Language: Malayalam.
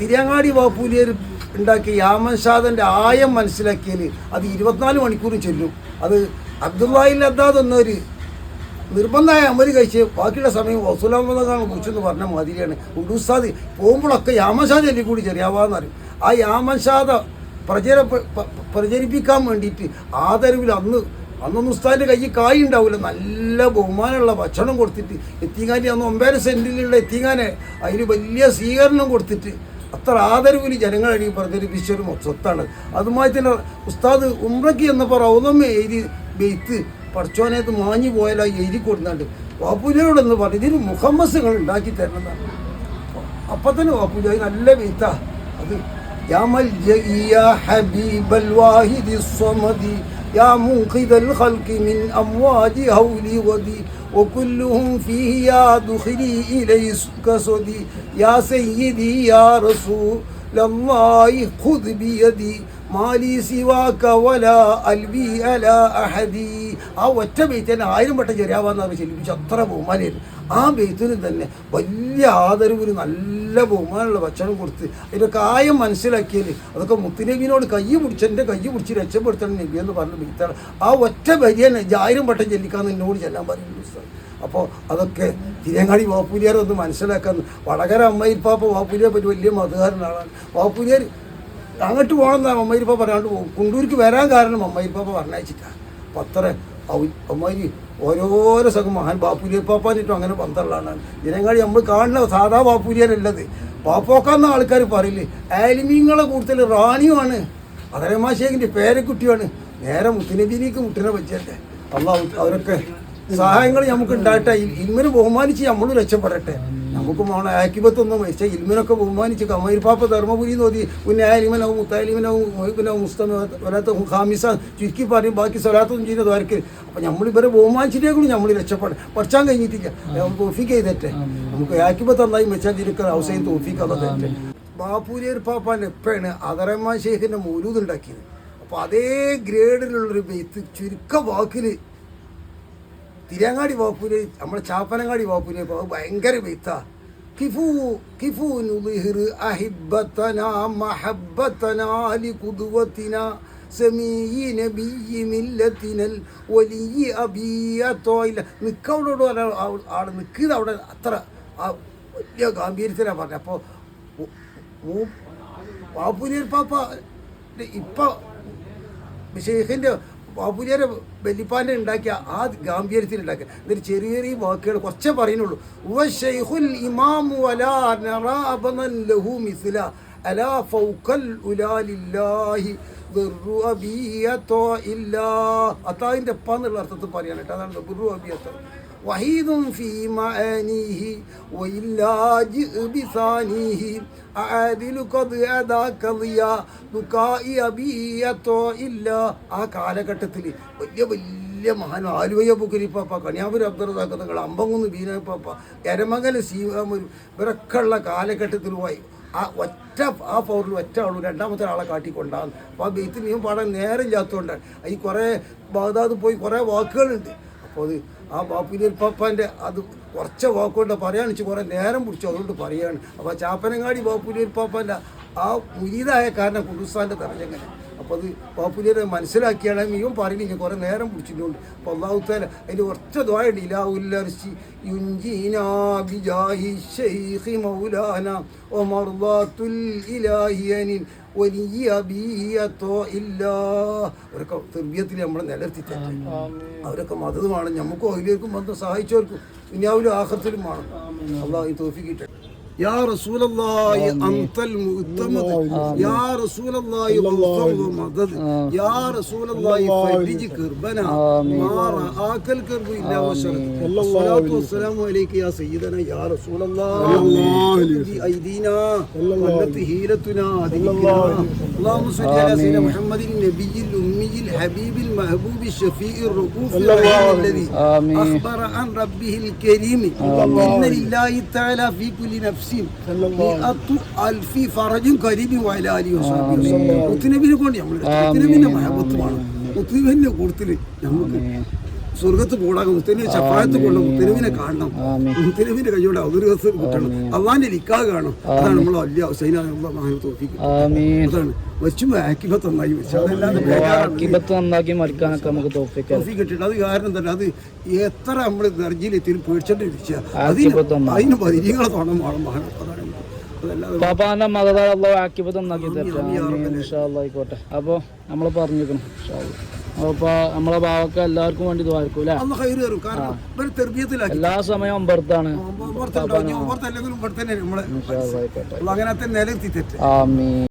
തിരിയങ്ങാടി വാപ്പൂലിയർ ഉണ്ടാക്കിയ യാമൻഷാദന്റെ ആയം മനസ്സിലാക്കിയാൽ അത് ഇരുപത്തിനാല് മണിക്കൂർ ചെല്ലും. അത് എന്നൊരു നിർബന്ധമായ അമരി കഴിച്ച് ബാക്കിയുള്ള സമയം വസൂലാമതാണ് കുറിച്ചെന്ന് പറഞ്ഞ മാതിരിയാണ്. ഉടുസാദ് പോകുമ്പോഴൊക്കെ യാമൻഷാദ് എല്ലാം കൂടി ചെറിയാവാന്ന് പറയും. ആ യാമൻഷാദ പ്രചര പ്രചരിപ്പിക്കാൻ വേണ്ടിയിട്ട് ആദരവിൽ അന്ന് അന്നൊന്നും ഉസ്താദിന്റെ കയ്യിൽ കായ് ഉണ്ടാവില്ല. നല്ല ബഹുമാനമുള്ള ഭക്ഷണം കൊടുത്തിട്ട് എത്തിങ്ങാൻ അന്ന് ഒമ്പത് സെന്റിലുള്ള എത്തിങ്ങാനെ അതിന് വലിയ സ്വീകരണം കൊടുത്തിട്ട് അത്ര ആദരവിൽ ജനങ്ങളെ എഴുതി പറഞ്ഞൊരു വിശ്വരു സ്വത്താണ്. അതുമായി തന്നെ ഉസ്താദ് ഉമ്രക്ക് എന്ന റൗദം എഴുതി ബെയ്ത്ത് പഠിച്ചോനേത് മാഞ്ഞു പോയാൽ എഴുതി കൊടുക്കുന്നുണ്ട് വാപ്പുലിയോടെന്ന് പറഞ്ഞു ഇതിന് മുഹമ്മസുകൾ ഉണ്ടാക്കി തരുന്നതാണ് അപ്പം തന്നെ വാപ്പുലി നല്ല ബെയ്ത്താ. അത് ഹബീബൽ വാഹിദി സ്വമതി يا منقذ الخلق من أمواج هولي ودي وكلهم فيه يا دخلي إليك صدي يا سيدي يا رسول الله خذ بيدي മാലി സിവാക്ക വല അൽവി അല അഹദി ആ ഒറ്റ ബെയ്ത്തിന് ആയിരം വട്ടം ചെറിയാവാന്നാണ് ചെല്ലിപ്പിച്ച് അത്ര ബഹുമാനായിരുന്നു ആ ബെയ്ത്തിന് തന്നെ വലിയ ആദരവിന് നല്ല ബഹുമാനമുള്ള ഭക്ഷണം കൊടുത്ത് അതിന്റെ കായം മനസ്സിലാക്കിയാൽ അതൊക്കെ മുത്തുനബീനോട് കൈ പിടിച്ച് എന്റെ കൈ പിടിച്ച് രക്ഷപ്പെടുത്തണം നബി എന്ന് പറഞ്ഞ ബെയ്ത്താണ്. ആ ഒറ്റ ബരിയനെ ആയിരം വട്ടം ചെല്ലിക്കാന്ന് എന്നോട് ചെല്ലാൻ പറയുന്നു. അപ്പോൾ അതൊക്കെ തിരങ്ങാടി വാപ്പുലിയാർ ഒന്ന് മനസ്സിലാക്കാൻ വടകര അമ്മയിപ്പാപ്പ വാപ്പുലിയെ പറ്റി വലിയ മതകാരനാണ് വാപ്പുലിയാർ അങ്ങോട്ട് പോകണമെന്നാണ് അമ്മയിപ്പാപ്പ പറയാണ്ട് പോകും. കുണ്ടൂരിക്ക് വരാൻ കാരണം അമ്മയിപ്പാപ്പ പറഞ്ഞയച്ചിട്ടാണ്. അപ്പം അത്ര അമ്മരി ഓരോരോ സഖം മഹാൻ ബാപ്പുലിയപ്പാപ്പാനിട്ടും അങ്ങനെ പന്തള്ളാണ്. ഇതിനെങ്ങാടി നമ്മൾ കാണുന്ന സാധാ ബാപ്പുലിയനല്ലത് പാപ്പോക്കാന്ന ആൾക്കാർ പറയില്ലേ ആലിമീങ്ങളെ കൂടുതൽ റാണിയുമാണ് അതരമാശേഖിന്റെ പേരക്കുട്ടിയാണ്. നേരെ മുത്തിനബിനിക്ക് മുട്ടിനെ പറ്റിയല്ലേ അള്ളാഹു അവരൊക്കെ സഹായങ്ങൾ നമുക്ക് ഉണ്ടാകട്ടെ. ഇങ്ങനെ ബഹുമാനിച്ച് നമ്മൾ രക്ഷപ്പെടട്ടെ. നമുക്ക് മോണ ആക്കിപത്തൊന്നും പക്ഷേ ഇൽമിനൊക്കെ ബഹുമാനിച്ച് കമൈർപ്പാപ്പ ധർമ്മപുരി നോതി മുത്താലിമനവും മൊഹിബിനവും മുസ്തമ ഒരാത്ത ഖാമിസ ചുരുക്കി പറയും ബാക്കി സ്വലാത്തൊന്നും ചെയ്യുന്നത് ആർക്ക്? അപ്പം നമ്മൾ ഇവരെ ബഹുമാനിച്ചിട്ടേക്കുള്ളൂ നമ്മൾ രക്ഷപ്പെടാം പഠിച്ചാൻ കഴിഞ്ഞിട്ടില്ല. തോഫിക്ക് ചെയ്തേറ്റെ നമുക്ക് ആക്കിപത്ത് നന്നായി വെച്ചാൽ ഇരിക്കുന്ന അവസരം തോഫിക്കാതെ ബാപ്പൂരിയർ പാപ്പാന്റെ എപ്പോഴാണ് അതറമ്മ ഷെയ്ഖിന്റെ മൗലൂദ് ഉണ്ടാക്കിയത്. അപ്പോൾ അതേ ഗ്രേഡിലുള്ളൊരു ബെയ്ത്ത് ചുരുക്ക വാക്കിൽ തിരങ്ങാടി വാപ്പൂര് നമ്മുടെ ചാപ്പനങ്ങാടി വാപ്പൂര് ഭയങ്കര ബെയ്ത്താ കിഫു കിഫു നുളിഹിർ അഹിബത്തന മഹബത്തന ലിഖുദ്വത്തിന സമീയി നബിയി മില്ലത്തിനൽ വലിയ അബിയത്തോയില്ല നിൽക്കവിടെ ഒരാൾ അവിടെ നിൽക്കുന്നത് അവിടെ അത്ര ആ വലിയ ഗാംഭീര്യത്തിലാണ് പറഞ്ഞത് അപ്പോൾ വാപ്പൂരിയർ പാപ്പ ഇപ്പം ഷെയ്ഖിൻ്റെ ബാബുലിയുടെ ബലിപ്പാന്റെ ഉണ്ടാക്കിയ ആ ഗാംഭീര്യത്തിൽ ഉണ്ടാക്കുക എന്നിട്ട് ചെറിയ ചെറിയ വാക്കുകൾ കുറച്ചേ പറയുന്നുള്ളൂ. അത്താവിന്റെ എപ്പ എന്നുള്ള അർത്ഥത്തിൽ പറയാനായിട്ട് അതാണ് അബിയത്തോ. وحيد في معانيه وإلا جئ بثانيه أعادل قد أداك ضياء ദുഃഖായി അബീയത്തോ ഇല്ല ആ കാലഘട്ടത്തിൽ വലിയ വലിയ മഹാൻ ആലുവയ്യ ബുക്കരിപ്പാപ്പ കണിയാപുരി അബ്ദുറസാക്ക് തങ്ങൾ അമ്പങ്കുന്ന് ബീനപ്പാപ്പ എരമംഗല സീവാമൊരു ഇവരൊക്കെ ഉള്ള കാലഘട്ടത്തിൽ പോയി ആ ഒറ്റ ആ പൗറിൽ ഒറ്റ ആളും രണ്ടാമത്തെ ആളെ കാട്ടിക്കൊണ്ടാണ് അപ്പോൾ ആ ബെയ്ത്ത് നിയമം പാടാൻ നേരമില്ലാത്തതുകൊണ്ടാണ് ഈ കുറേ ബാധാത് പോയി കുറേ വാക്കുകളുണ്ട് അപ്പോൾ അത് ആ ബാപ്പുലിയൽ പാപ്പാന്റെ അത് കുറച്ച് വാക്കുകൊണ്ട് പറയാന്ന് വെച്ചാൽ കുറേ നേരം പിടിച്ചു. അതുകൊണ്ട് പറയാണ്. അപ്പോൾ ചാപ്പനങ്ങാടി ബാപ്പുലിയൽ പാപ്പാന്റെ ആ മുരീതായ കാരണം കുടുസാന്റെ തെരഞ്ഞെങ്ങനെ അപ്പോൾ അത് പാപ്പുലിയെ മനസ്സിലാക്കിയാണ്. മീവും പറയുന്നില്ല കുറേ നേരം പിടിച്ചിട്ടുണ്ട്. അപ്പോൾ അള്ളാഹുത്താല അതിന്റെ ഒറ്റ ദ്വായുണ്ട് ഇലാവുല്ലർശി യുഞ്ചീനാ ബിജാഹി ഷെയ്ഖി മൗലാന ഒമർദാത്തുൽ ഇലാഹിയനിൽ വലിയ ബീയത്തോ ഇല്ല. അവരൊക്കെ തെർബിയത്തിൽ നമ്മളെ നിലനിർത്തി തരും അവരൊക്കെ മതമാണ് നമുക്കും അതിലേക്കും വന്ന് സഹായിച്ചവർക്കും ദുനിയാവിലും ആഹത്തിലും ആണ് അള്ളാഹ് ഈ തോഫിക്കിട്ടെ يا رسول الله أنت المؤتمد. يا رسول الله غوث ومدد يا رسول الله فرج كربنا. ما رآك الكرب إلا وشرك. الصلاة والسلام عليك يا سيدنا يا رسول الله. بأيدينا ولت هيلتنا أدينا اللهم صل على سيدنا محمد النبي الأمي الحبيب المحبوب الشفيع الرؤوف الرحيم الذي أخبر عن ربه الكريم. إن لله تعالى في كل نفس. നഫ്സിയും അൽഫി ഫറജും കരീബും വയലാലിയും മുത്തുനബിനെ കൊണ്ട് നമ്മൾ മുത്തുനബിന്റെ മഹബത്തുമാണ്. മുത്തുനബിന്റെ കൂടുതൽ നമുക്ക് സ്വർഗത്ത് കൂടാതെ മുസ്ലിമിനെ ചപ്പായത്ത് കൊണ്ട് മുസ്ലിമിനെ കാണണം. ആമീൻ. മുത്തലിമിന്റെ കൈയോടെ ഔദ്യോഗിക കിട്ടണം. അള്ളാന്റെ ലിക്കാ കാണും. അതാണ് നമ്മൾ വലിയ ഹുസൈന തോഫിക്ക്. ആമീൻ. അതാണ്. വെച്ചുമ്പോ ആക്കിബത്ത് നന്നായി വെച്ചു. അതല്ലാതെ ബേജാറാണ്. ആക്കിബത്ത് നന്നാക്കി മരിക്കാനൊക്കെ നമുക്ക് തോഫി കിട്ടിട്ട് അത് കാരണം തന്നെ അത് എത്ര നമ്മൾ ദർജിയിലെത്തി പേടിച്ചോണ്ടിരിക്കുക. ആക്കിബത്ത് അതിന്. അതിന് പരിചയങ്ങളെ വേണം അതാണ് പാപ്പാന്റെ മതതാരല്ലോ ആക്കിബത്ത് നന്നാക്കി തരാം ആയിക്കോട്ടെ. അപ്പോൾ നമ്മൾ പറഞ്ഞിരിക്കണം. അപ്പൊ നമ്മളെ ഭാവക്ക എല്ലാവർക്കും വേണ്ടി അല്ലേ? തെർബിയത്തിലാക്കി. എല്ലാ സമയവും ഒമ്പർത്താണ് ആമീ നമ്മളെ അങ്ങനെ തന്നെ